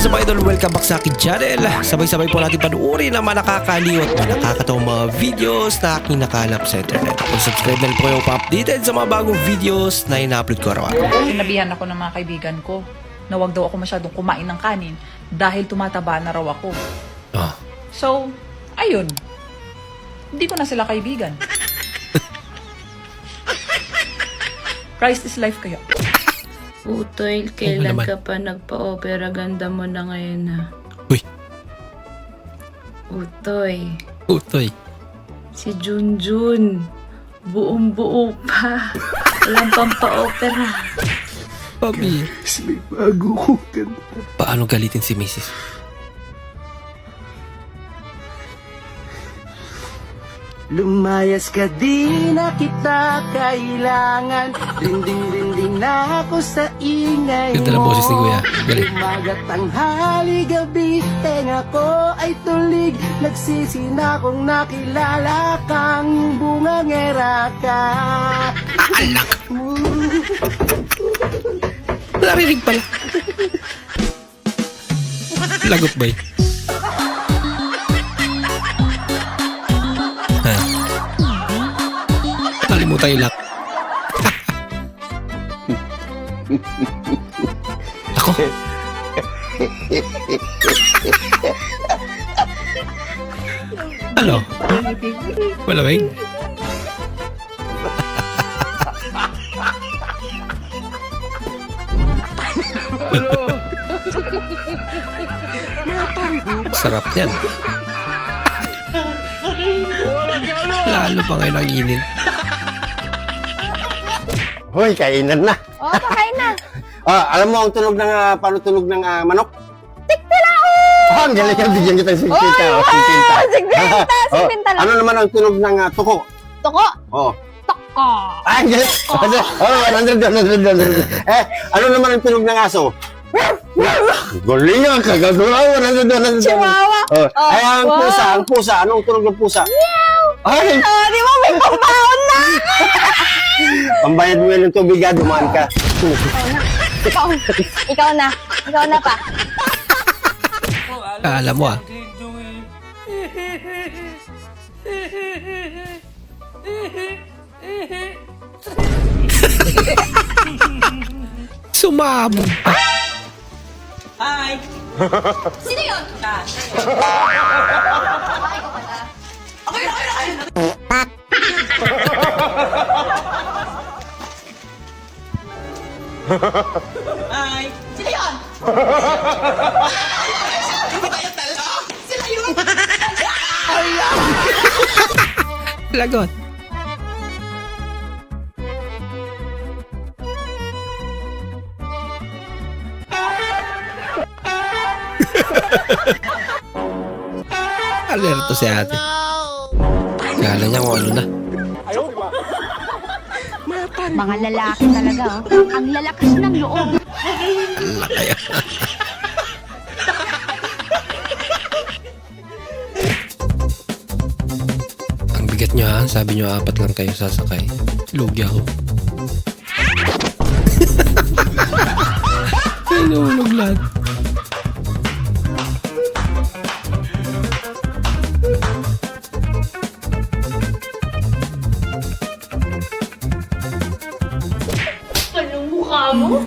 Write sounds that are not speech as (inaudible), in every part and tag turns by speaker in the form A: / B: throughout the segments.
A: What's up idol? Welcome back sa akin channel. Sabay-sabay po natin panuorin ang mga nakakaliw at mga nakakatawang mga videos na aking nakalap sa internet. Kung subscribe na rin po kayo pa-updated sa mga bagong videos na ina-upload ko araw-araw.
B: Sinabihan ako ng mga kaibigan ko na wag daw ako masyadong kumain ng kanin dahil tumataba na raw ako.
A: Ah,
B: So, ayun. Hindi ko na sila kaibigan. (laughs) Christ is life kaya.
C: Utoy, kailan
A: naman.
C: ka pa nagpa-opera? Ganda mo na ngayon ha.
A: uy,
C: Utoy,
A: utoy.
C: si Junjun. Buong buo pa. Walang pang pa-opera.
A: Papi.
D: May bago ko.
A: Paano galitin si Mrs.
D: Lumayas ka di na kita kailangan Rinding-rinding na ako sa ingay
A: Ganda ng
D: mo
A: boses ni Kuya. Galing.
D: Umaga, tanghali, gabi Tenga ko ay tulig Nagsisina kong nakilala kang bungangera ka
A: Alak! Narinig pala. Lagot ba Lock. Ako? Ano? Malamig? Sarap yan. Lalo pa ngayon ang init.
E: Hoy, kainan na.
F: Oo, kakain na. (laughs)
E: Ah, alam mo ang tunog ng uh, paano tunog ng ah, manok? Tiktilao! Oh, (laughs) ang galing yan. Bigyan kita ng sigpinta.
F: Oy,
E: Oh, sigpinta.
F: Sigpinta, (laughs)
E: Oh,
F: sigpinta lang.
E: Ano naman ang tunog ng ah, tuko?
F: Toko.
E: Oh.
F: Toko.
E: Ah, ang galing. Oh, 100, 100, 100. Eh, ano naman ang tunog ng aso? Galing yan. Kagagawa. 100, 100.
F: Chihuahua.
E: Oh.
F: Oh,
E: Ay, ang
F: wow.
E: pusa. Ang pusa. Anong tunog ng pusa? Ay,
F: Oh, di ba may pambaon na?
E: Pambayad mo yan ng tubig, ah, dumaan ka.
F: ikaw, ikaw na. Ikaw na pa.
A: Alam mo ah. (laughs) Sumabog pa.
F: Sino yun? (laughs) Sino yun?
A: Lagot. Alerto si ate. Kala niya kung ano na.
F: Mga lalaki talaga, oh. Ang lalakas ng loob.
A: Ang bigat nyo ha. Sabi nyo apat lang kayo sasakay. Lugi ako. Nahulog lahat.
F: Mo?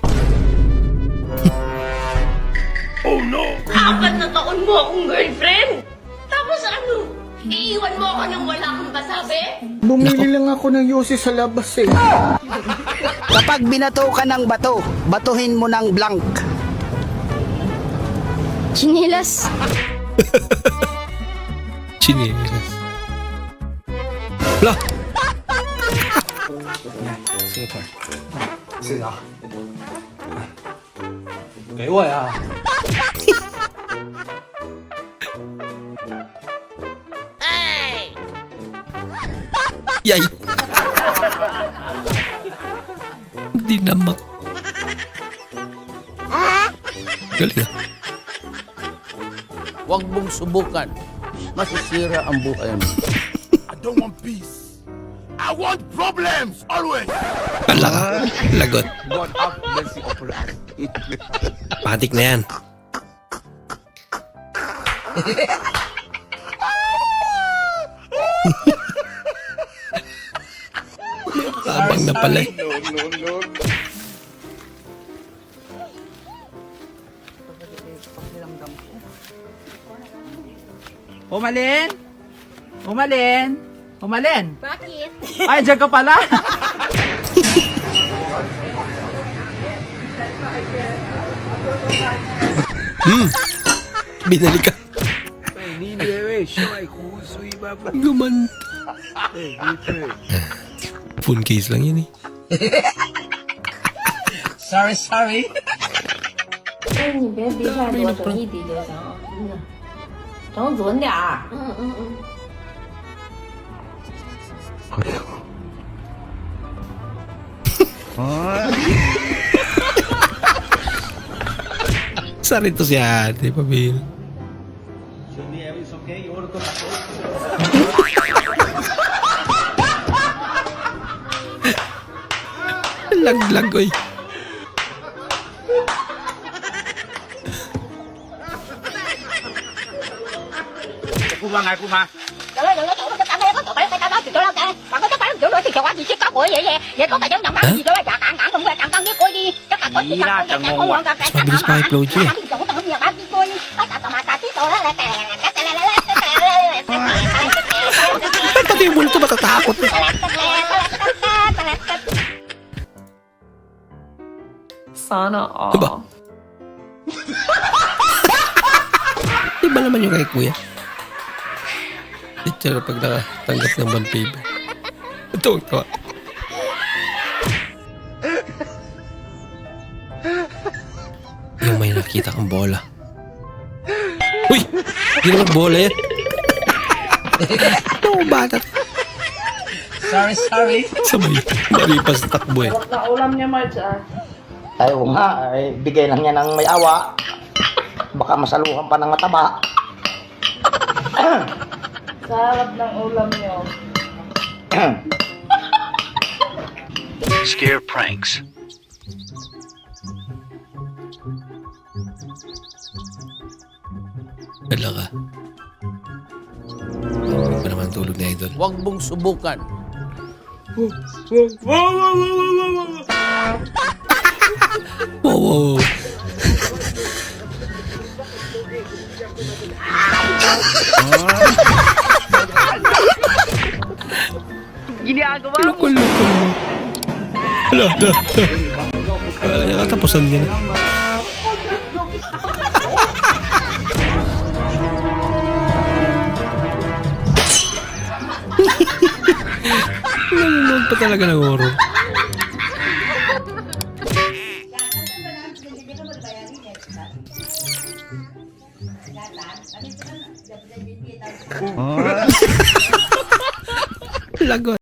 F: oh no! Apat na taon mo akong girlfriend! Tapos ano? Iiwan mo ako nang wala kang kasabi?
D: Bumili lang ako ng yosi sa labas eh
G: Kapag binato ka ng bato, batuhin mo ng blank.
F: Chinilas. (laughs)
A: Chinelas. Lah! (laughs) Yay! Hindi namak. Galing ah.
H: Huwag mong subukan. Masisira ang buhay mo.
I: I don't want peace. I want problems always.
A: Ala. Lagot.
I: God have mercy upon us.
A: Patik na yan. Abang na pala eh.
J: Umalin? Umalin? Umalin?
K: Bakit?
J: Ay, dyan ka pala.
A: Binalik ka. Guman. Phone case lang yun eh.
J: sorry, sorry.
K: 哎，你别比太多，整一滴就行，真的，整准点儿。嗯嗯嗯。 (laughs)
A: Saan ito si ate, pabil? (laughs) Laglag ko eh. Mabilis pa kay Floji eh. Ba't pati yung multo matatakot?
L: Sana all.
A: Diba? Iba naman yung kay kuya. Teacher pag nakatanggap ng bond paper. Ito, ito. Yung may nakita kang bola. Uy! Hindi naman bola yan. Ano bata?
J: Sorry, sorry.
A: Sabay. Maripas na takbo eh.
G: Ayaw nga, ay, bigay lang niya ng may awa. Baka masaluhan pa ng mataba.
M: Sarap ng ulam niyo. (coughs)
N: Scare pranks.
A: Dala ka. Hindi pa naman tulog ni Idol.
H: Huwag mong subukan.
A: Wow, wow, wow. (laughs) Ginagawa mo. Loko-loko mo. Hala, hala, hala. Kala niya katapusan niya na. Nanonood pa talaga ng horror. (laughs) Lagot.